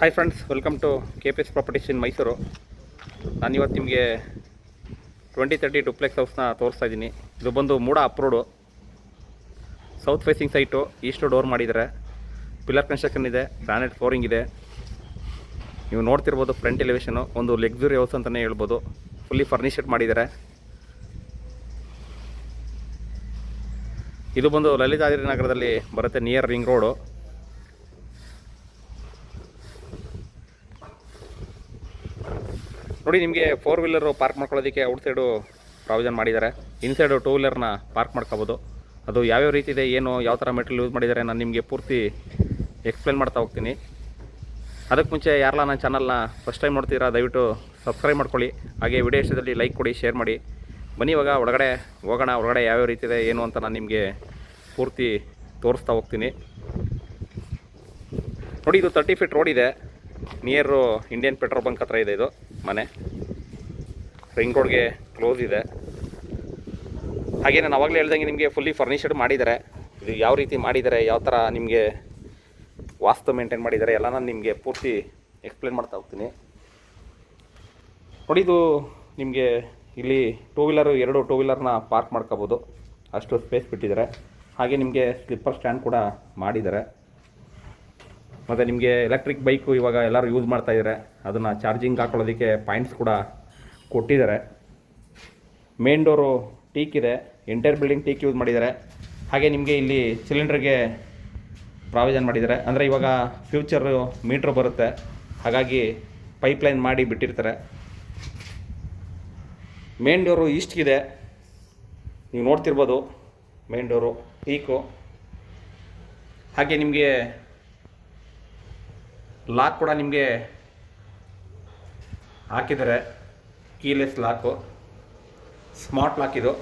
Hi friends welcome to K P S properties in Mysuru ನಾನು ಇವತ್ತು ನಿಮಗೆ twenty thirty duplex ಹೌಸ್ನ ತೋರಿಸ್ತಾ ಇದ್ದೀನಿ. ಇದು ಬಂದು MUDA approved south facing site east door ಮಾಡಿದ್ದಾರೆ. ಪಿಲ್ಲರ್ ಕನ್ಸ್ಟ್ರಕ್ಷನ್ ಇದೆ ಗ್ರಾನೆಟ್ ಫ್ಲೋರಿಂಗ್ ಇದೆ. ನೀವು ನೋಡ್ತಿರ್ಬೋದು ಫ್ರಂಟ್ ಎಲಿವೇಶನು ಒಂದು ಲೆಗ್ಸುರಿ ಹೌಸ್ ಅಂತಲೇ ಹೇಳ್ಬೋದು. ಫುಲ್ಲಿ ಫರ್ನಿಷಡ್ ಮಾಡಿದ್ದಾರೆ. ಇದು ಬಂದು ಲಲಿತಾದ್ರಿ ನಗರದಲ್ಲಿ ಬರುತ್ತೆ ನಿಯರ್ ರಿಂಗ್ ರೋಡು ನೋಡಿ, ನಿಮಗೆ ಫೋರ್ ವೀಲರು ಪಾರ್ಕ್ ಮಾಡ್ಕೊಳ್ಳೋದಕ್ಕೆ ಔಟ್ ಸೈಡು ಪ್ರಾವಿಷನ್ ಮಾಡಿದ್ದಾರೆ. ಇನ್ಸೈಡು ಟೂ ವೀಲರ್ನ ಪಾರ್ಕ್ ಮಾಡ್ಕೋಬೋದು. ಅದು ಯಾವ್ಯಾವ ರೀತಿ ಇದೆ, ಏನು, ಯಾವ ಥರ ಮೆಟೀರಿಯಲ್ ಯೂಸ್ ಮಾಡಿದ್ದಾರೆ ನಾನು ನಿಮಗೆ ಪೂರ್ತಿ ಎಕ್ಸ್ಪ್ಲೇನ್ ಮಾಡ್ತಾ ಹೋಗ್ತೀನಿ. ಅದಕ್ಕೆ ಮುಂಚೆ ಯಾರಲ್ಲ ನನ್ನ ಚಾನಲ್ನ ಫಸ್ಟ್ ಟೈಮ್ ನೋಡ್ತೀರಾ, ದಯವಿಟ್ಟು ಸಬ್ಸ್ಕ್ರೈಬ್ ಮಾಡ್ಕೊಳ್ಳಿ. ಹಾಗೆ ವಿಡಿಯೋ ಇಷ್ಟದಲ್ಲಿ ಲೈಕ್ ಕೊಡಿ ಶೇರ್ ಮಾಡಿ. ಬನ್ನಿ ಇವಾಗ ಒಳಗಡೆ ಹೋಗೋಣ, ಒಳಗಡೆ ಯಾವ್ಯಾವ ರೀತಿ ಇದೆ, ಏನು ಅಂತ ನಾನು ನಿಮಗೆ ಪೂರ್ತಿ ತೋರಿಸ್ತಾ ಹೋಗ್ತೀನಿ. ನೋಡಿ, ಇದು ತರ್ಟಿ ಫೀಟ್ ರೋಡ್ ಇದೆ. ನಿಯರು ಇಂಡಿಯನ್ ಪೆಟ್ರೋಲ್ ಬಂಕ್ ಹತ್ರ ಇದೆ ಇದು. ಮನೆ. ರಿಂಗ್ ರೋಡ್ಗೆ ಕ್ಲೋಸ್ ಇದೆ. ಹಾಗೆ ನಾನು ಅವಾಗಲೇ ಹೇಳ್ದಂಗೆ ನಿಮಗೆ ಫುಲ್ಲಿ ಫರ್ನಿಷಡ್ ಮಾಡಿದ್ದಾರೆ. ಇದು ಯಾವ ರೀತಿ ಮಾಡಿದ್ದಾರೆ, ಯಾವ ಥರ ನಿಮಗೆ ವಾಸ್ತು ಮೇಂಟೈನ್ ಮಾಡಿದ್ದಾರೆ ಎಲ್ಲ ನಾನು ನಿಮಗೆ ಪೂರ್ತಿ ಎಕ್ಸ್ಪ್ಲೇನ್ ಮಾಡ್ತಾ ಹೋಗ್ತೀನಿ. ನೋಡಿ ಇದು ನಿಮಗೆ ಇಲ್ಲಿ ಟೂ ವೀಲರು ಎರಡು ಟೂ ವೀಲರ್ನ ಪಾರ್ಕ್ ಮಾಡ್ಕೋಬೋದು. ಅಷ್ಟು ಸ್ಪೇಸ್ ಬಿಟ್ಟಿದ್ದಾರೆ. ಹಾಗೆ ನಿಮಗೆ ಸ್ಲಿಪ್ಪರ್ ಸ್ಟ್ಯಾಂಡ್ ಕೂಡ ಮಾಡಿದ್ದಾರೆ. ಮತ್ತು ನಿಮಗೆ ಎಲೆಕ್ಟ್ರಿಕ್ ಬೈಕು ಇವಾಗ ಎಲ್ಲರೂ ಯೂಸ್ ಮಾಡ್ತಾ ಇದ್ದಾರೆ ಅದನ್ನು ಚಾರ್ಜಿಂಗ್ ಹಾಕೊಳ್ಳೋದಕ್ಕೆ ಪಾಯಿಂಟ್ಸ್ ಕೂಡ ಕೊಟ್ಟಿದ್ದಾರೆ. ಮೇನ್ ಡೋರು ಟೀಕ್ ಇದೆ. ಎಂಟೈರ್ ಬಿಲ್ಡಿಂಗ್ ಟೀಕ್ ಯೂಸ್ ಮಾಡಿದ್ದಾರೆ. ಹಾಗೆ ನಿಮಗೆ ಇಲ್ಲಿ ಸಿಲಿಂಡ್ರಿಗೆ ಪ್ರಾವಿಷನ್ ಮಾಡಿದ್ದಾರೆ. ಅಂದರೆ ಇವಾಗ ಫ್ಯೂಚರು ಮೀಟ್ರ್ ಬರುತ್ತೆ. ಹಾಗಾಗಿ ಪೈಪ್ಲೈನ್ ಮಾಡಿ ಬಿಟ್ಟಿರ್ತಾರೆ. ಮೇನ್ ಡೋರು ಈಸ್ಟ್ಗಿದೆ ನೀವು ನೋಡ್ತಿರ್ಬೋದು ಮೇನ್ ಡೋರು ಟೀಕು ಹಾಗೆ ನಿಮಗೆ ಲಾಕ್ ಕೂಡ ನಿಮಗೆ ಹಾಕಿದ್ದಾರೆ ಕೀಲೆಸ್ ಲಾಕು. ಸ್ಮಾರ್ಟ್ ಲಾಕ್ ಇದು.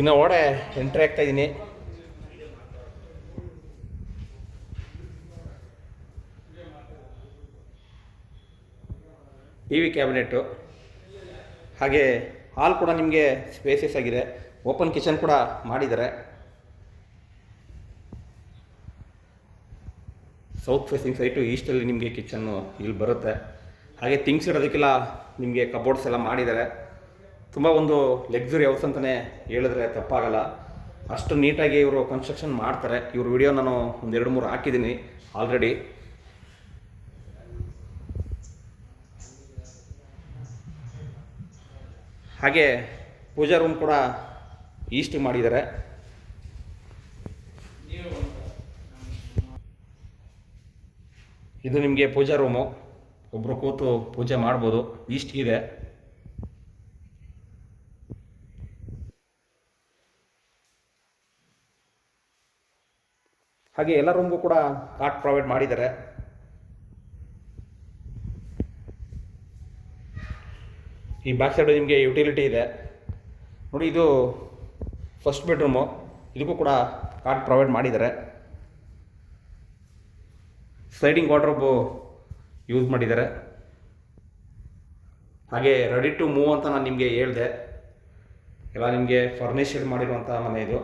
ಇನ್ನು ಓಡೆ ಎಂಟ್ರಿ ಆಗ್ತಾ ಇದ್ದೀನಿ ಟಿ ವಿ ಕ್ಯಾಬಿನೆಟ್ಟು ಹಾಗೆ ಹಾಲ್ ಕೂಡ ನಿಮಗೆ ಸ್ಪೇಸಸ್ ಆಗಿದೆ. ಓಪನ್ ಕಿಚನ್ ಕೂಡ ಮಾಡಿದ್ದಾರೆ. ಸೌತ್ ಫೇಸಿಂಗ್ ಸೈಟು ಈಸ್ಟಲ್ಲಿ ನಿಮಗೆ ಕಿಚನ್ನು ಇಲ್ಲಿ ಬರುತ್ತೆ. ಹಾಗೆ ಥಿಂಗ್ಸ್ ಇಡೋದಕ್ಕೆಲ್ಲ ನಿಮಗೆ ಕಬೋರ್ಡ್ಸ್ ಎಲ್ಲ ಮಾಡಿದ್ದಾರೆ. ತುಂಬ ಒಂದು ಲಕ್ಸುರಿ ಹೌಸ್ ಅಂತಲೇ ಹೇಳಿದ್ರೆ ತಪ್ಪಾಗಲ್ಲ. ಅಷ್ಟು ನೀಟಾಗಿ ಇವರು ಕನ್ಸ್ಟ್ರಕ್ಷನ್ ಮಾಡ್ತಾರೆ. ಇವ್ರ ವಿಡಿಯೋ ನಾನು ಒಂದು ಎರಡು ಮೂರು ಹಾಕಿದ್ದೀನಿ ಆಲ್ರೆಡಿ ಹಾಗೆ ಪೂಜಾ ರೂಮ್ ಕೂಡ ಈಸ್ಟ್ ಮಾಡಿದ್ದಾರೆ. ಇದು ನಿಮಗೆ ಪೂಜಾ ರೂಮು ಒಬ್ಬರು ಕೂತು ಪೂಜೆ ಮಾಡ್ಬೋದು. ಇದೆ. ಹಾಗೆ ಎಲ್ಲ ರೂಮ್ಗೂ ಕೂಡ ಕಾಟ್ ಪ್ರೊವೈಡ್ ಮಾಡಿದ್ದಾರೆ. ಈ ಬ್ಯಾಕ್ ಸೈಡು ನಿಮಗೆ ಯುಟಿಲಿಟಿ ಇದೆ. ನೋಡಿ ಇದು ಫಸ್ಟ್ ಬೆಡ್ರೂಮು ಇದಕ್ಕೂ ಕೂಡ ಕಾಟ್ ಪ್ರೊವೈಡ್ ಮಾಡಿದ್ದಾರೆ. ಸ್ಲೈಡಿಂಗ್ ವಾರ್ಡ್ರೋಬು ಯೂಸ್ ಮಾಡಿದ್ದಾರೆ. ಹಾಗೆ ರೆಡಿ ಟು ಮೂವ್ ಅಂತ ನಾನು ನಿಮಗೆ ಹೇಳಿದೆ. ಎಲ್ಲ ನಿಮಗೆ ಫರ್ನಿಷರ್ ಮಾಡಿರುವಂಥ ಮನೆ ಇದು.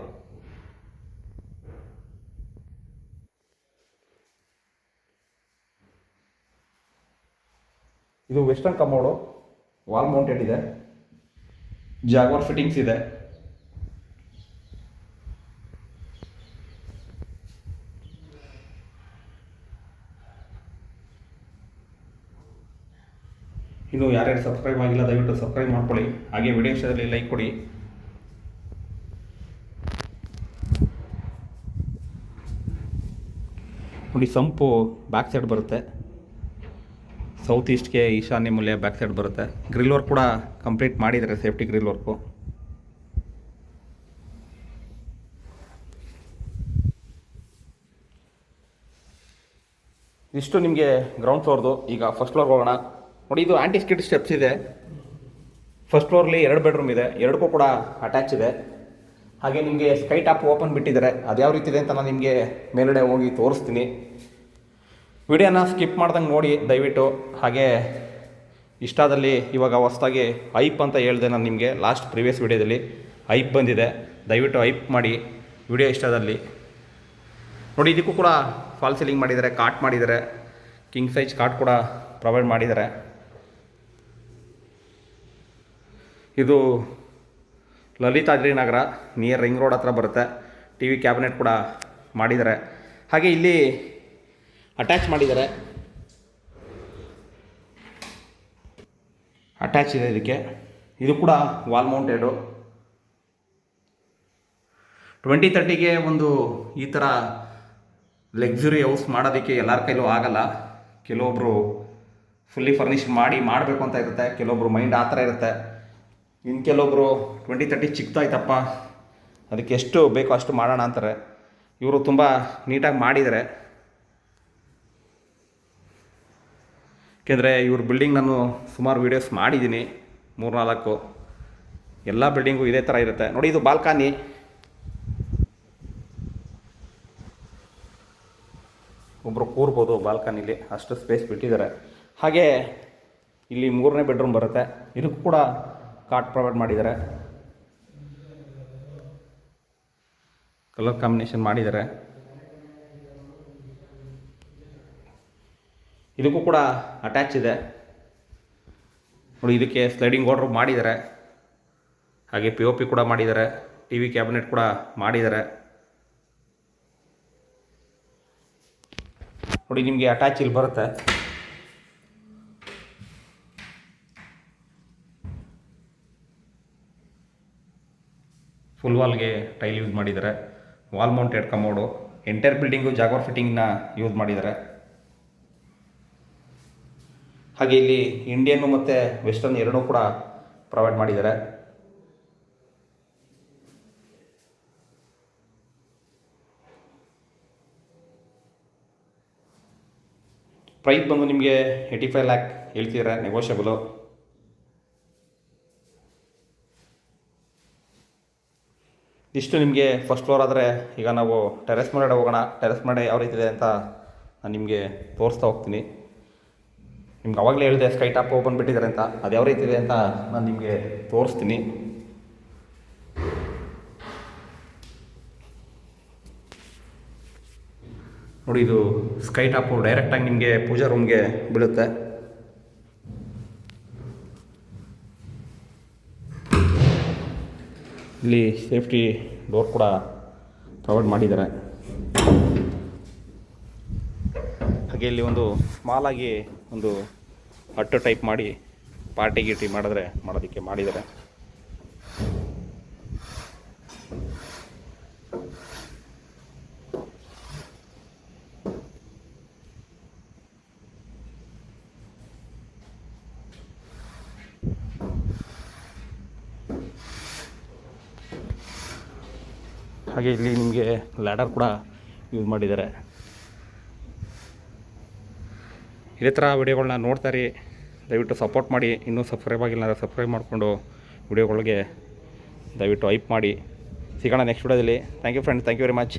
ಇದು ವೆಸ್ಟರ್ನ್ ಕಮೋಡು ವಾಲ್ ಮೌಂಟೆಡ್ ಇದೆ. ಜಾಗ್ವಾರ್ ಫಿಟ್ಟಿಂಗ್ಸ್ ಇದೆ. ಇನ್ನು ಯಾರ್ಯಾರು ಸಬ್ಸ್ಕ್ರೈಬ್ ಆಗಿಲ್ಲ, ದಯವಿಟ್ಟು ಸಬ್ಸ್ಕ್ರೈಬ್ ಮಾಡ್ಕೊಳ್ಳಿ. ಹಾಗೆ ವಿಡಿಯೋ ಲೈಕ್ ಕೊಡಿ. ನೋಡಿ, ಸಂಪು ಬ್ಯಾಕ್ ಸೈಡ್ ಬರುತ್ತೆ. ಸೌತ್ ಈಸ್ಟ್ಗೆ ಈಶಾನ್ಯ ಮೂಲೆ ಬ್ಯಾಕ್ ಸೈಡ್ ಬರುತ್ತೆ. ಗ್ರಿಲ್ ವರ್ಕ್ ಕೂಡ ಕಂಪ್ಲೀಟ್ ಮಾಡಿದ್ದಾರೆ ಸೇಫ್ಟಿ ಗ್ರಿಲ್ ವರ್ಕು ಇಷ್ಟು ನಿಮಗೆ ಗ್ರೌಂಡ್ ಫ್ಲೋರ್ದು ಈಗ ಫಸ್ಟ್ ಫ್ಲೋರ್ಗೆ ಹೋಗೋಣ. ನೋಡಿ, ಇದು ಆಂಟಿ ಸ್ಕಿಡ್ ಸ್ಟೆಪ್ಸ್ ಇದೆ. ಫಸ್ಟ್ ಫ್ಲೋರ್ಲಿ ಎರಡು ಬೆಡ್ರೂಮ್ ಇದೆ. ಎರಡಕ್ಕೂ ಕೂಡ ಅಟ್ಯಾಚ್ ಇದೆ. ಹಾಗೆ ನಿಮಗೆ ಸ್ಕೈ ಟಾಪ್ ಓಪನ್ ಬಿಟ್ಟಿದ್ದಾರೆ. ಅದು ಯಾವ ರೀತಿ ಇದೆ ಅಂತ ನಾನು ನಿಮಗೆ ಮೇಲ್ಗಡೆ ಹೋಗಿ ತೋರಿಸ್ತೀನಿ. ವಿಡಿಯೋನ ಸ್ಕಿಪ್ ಮಾಡ್ದಂಗೆ ನೋಡಿ, ದಯವಿಟ್ಟು. ಹಾಗೆ ಇಷ್ಟಾದಲ್ಲಿ ಇವಾಗ ಹೊಸ್ದಾಗಿ ಐಪ್ ಅಂತ ಹೇಳಿದೆ ನಾನು ನಿಮಗೆ ಲಾಸ್ಟ್ ಪ್ರಿವಿಯಸ್ ವಿಡಿಯೋದಲ್ಲಿ. ಐಪ್ ಬಂದಿದೆ. ದಯವಿಟ್ಟು ಐಪ್ ಮಾಡಿ. ವಿಡಿಯೋ ಇಷ್ಟದಲ್ಲಿ. ನೋಡಿ, ಇದಕ್ಕೂ ಕೂಡ ಫಾಲ್ ಸೀಲಿಂಗ್ ಮಾಡಿದ್ದಾರೆ ಕಾಟ್ ಮಾಡಿದ್ದಾರೆ. ಕಿಂಗ್ ಸೈಜ್ ಕಾಟ್ ಕೂಡ ಪ್ರೊವೈಡ್ ಮಾಡಿದ್ದಾರೆ. ಇದು Lalithadri Nagar near ring road ಹತ್ರ ಬರುತ್ತೆ. ಟಿ ವಿ ಕ್ಯಾಬಿನೆಟ್ ಕೂಡ ಮಾಡಿದ್ದಾರೆ. ಹಾಗೆ ಇಲ್ಲಿ ಅಟ್ಯಾಚ್ ಮಾಡಿದ್ದಾರೆ. ಅಟ್ಯಾಚ್ ಇದೆ ಇದಕ್ಕೆ. ಇದು ಕೂಡ ವಾಲ್ ಮೌಂಟೆಡು ಟ್ವೆಂಟಿ ತರ್ಟಿಗೆ ಒಂದು ಈ ಥರ ಲಕ್ಸುರಿ ಹೌಸ್ ಮಾಡೋದಕ್ಕೆ ಎಲ್ಲರ ಕೈಲೂ ಆಗಲ್ಲ. ಕೆಲವೊಬ್ಬರು ಫುಲ್ಲಿ ಫರ್ನಿಷ್ ಮಾಡಿ ಮಾಡಬೇಕು ಅಂತ ಇರುತ್ತೆ. ಕೆಲವೊಬ್ರು ಮೈಂಡ್ ಆ ಥರ ಇರುತ್ತೆ. ಇನ್ನು ಕೆಲವೊಬ್ಬರು ಟ್ವೆಂಟಿ ತರ್ಟಿ ಚಿಕ್ತಾಯ್ತಪ್ಪ. ಅದಕ್ಕೆ ಎಷ್ಟು ಬೇಕೋ ಅಷ್ಟು ಮಾಡೋಣ ಅಂತಾರೆ. ಇವರು ತುಂಬ ನೀಟಾಗಿ ಮಾಡಿದ್ದಾರೆ ಏಕೆಂದರೆ ಇವ್ರ ಬಿಲ್ಡಿಂಗ್ ನಾನು ಸುಮಾರು ವೀಡಿಯೋಸ್ ಮಾಡಿದ್ದೀನಿ ಮೂರ್ನಾಲ್ಕು. ಎಲ್ಲ ಬಿಲ್ಡಿಂಗು ಇದೇ ಥರ ಇರುತ್ತೆ. ನೋಡಿ ಇದು ಬಾಲ್ಕನಿ. ಒಬ್ಬರು ಕೂರ್ಬೋದು ಬಾಲ್ಕನಿಲಿ, ಅಷ್ಟು ಸ್ಪೇಸ್ ಬಿಟ್ಟಿದ್ದಾರೆ ಹಾಗೆ ಇಲ್ಲಿ ಮೂರನೇ ಬೆಡ್ರೂಮ್ ಬರುತ್ತೆ. ಇದಕ್ಕೂ ಕೂಡ ಕಾಟ್ ಪ್ರೊವೈಡ್ ಮಾಡಿದ್ದಾರೆ. ಕಲರ್ ಕಾಂಬಿನೇಷನ್ ಮಾಡಿದ್ದಾರೆ. ಇದಕ್ಕೂ ಕೂಡ ಅಟ್ಯಾಚ್ ಇದೆ. ನೋಡಿ, ಇದಕ್ಕೆ ಸ್ಲೈಡಿಂಗ್ ವಾರ್ಡ್ರೋಬ್ ಮಾಡಿದ್ದಾರೆ. ಹಾಗೆ ಪಿ ಒ ಪಿ ಕೂಡ ಮಾಡಿದ್ದಾರೆ. ಟಿ ವಿ ಕ್ಯಾಬಿನೆಟ್ ಕೂಡ ಮಾಡಿದ್ದಾರೆ. ನೋಡಿ, ನಿಮಗೆ ಅಟ್ಯಾಚ್ ಇಲ್ಲಿ ಬರುತ್ತೆ. ಫುಲ್ ವಾಲ್ಗೆ ಟೈಲ್ ಯೂಸ್ ಮಾಡಿದ್ದಾರೆ wall mounted commode entire building Jaguar ಫಿಟ್ಟಿಂಗ್ನ use ಮಾಡಿದ್ದಾರೆ ಹಾಗೆ ಇಲ್ಲಿ ಇಂಡಿಯನ್ನು ಮತ್ತು ವೆಸ್ಟರ್ನ್ ಎರಡೂ ಕೂಡ ಪ್ರೊವೈಡ್ ಮಾಡಿದ್ದಾರೆ ಪ್ರೈಸ್ ಬಂದು ನಿಮಗೆ ಏಯ್ಟಿ ಫೈವ್ ಲ್ಯಾಕ್ ಹೇಳ್ತಿದ್ದಾರೆ ನೆಗೋಷಿಯಬಲು ಇಷ್ಟು ನಿಮಗೆ ಫಸ್ಟ್ ಫ್ಲೋರ್ ಆದರೆ ಈಗ ನಾವು ಟೆರೆಸ್ ಮನೆ ಹೋಗೋಣ. ಟೆರೆಸ್ ಮನೆ ಯಾವ ರೀತಿ ಇದೆ ಅಂತ ನಾನು ನಿಮಗೆ ತೋರಿಸ್ತಾ ಹೋಗ್ತೀನಿ. ನಿಮ್ಗೆ ಅವಾಗಲೇ ಹೇಳಿದೆ ಸ್ಕೈ ಟಾಪ್ ಓಪನ್ ಬಿಟ್ಟಿದ್ದಾರೆ ಅಂತ. ಅದು ಯಾವ ರೀತಿ ಇದೆ ಅಂತ ನಾನು ನಿಮಗೆ ತೋರಿಸ್ತೀನಿ. ನೋಡಿ, ಇದು ಸ್ಕೈ ಟಾಪು ಡೈರೆಕ್ಟಾಗಿ ನಿಮಗೆ ಪೂಜಾ ರೂಮ್ಗೆ ಬೀಳುತ್ತೆ. ಇಲ್ಲಿ ಸೇಫ್ಟಿ ಡೋರ್ ಕೂಡ ಪ್ರೊವೈಡ್ ಮಾಡಿದ್ದಾರೆ. ಹಾಗೆ ಇಲ್ಲಿ ಒಂದು ಸ್ಮಾಲಾಗಿ ಒಂದು ಹಟ್ಟು ಟೈಪ್ ಮಾಡಿ ಪಾರ್ಟಿ ಗೀಟಿ ಮಾಡಿದ್ರೆ ಮಾಡೋದಕ್ಕೆ ಮಾಡಿದ್ದಾರೆ. ಹಾಗೆ ಇಲ್ಲಿ ನಿಮಗೆ ಲ್ಯಾಡರ್ ಕೂಡ ಯೂಸ್ ಮಾಡಿದ್ದಾರೆ. ಇದೇ ಥರ ವಿಡಿಯೋಗಳನ್ನ ನೋಡ್ತಾ ಇರಿ. ದಯವಿಟ್ಟು ಸಪೋರ್ಟ್ ಮಾಡಿ. ಇನ್ನೂ ಸಬ್ಸ್ಕ್ರೈಬ್ ಆಗಿಲ್ಲ ಅಂದರೆ ಸಬ್ಸ್ಕ್ರೈಬ್ ಮಾಡಿಕೊಂಡು ವಿಡಿಯೋಗಳಿಗೆ ದಯವಿಟ್ಟು ಐಪ್ ಮಾಡಿ. ಸಿಗೋಣ ನೆಕ್ಸ್ಟ್ ವಿಡಿಯೋದಲ್ಲಿ thank you friends thank you very much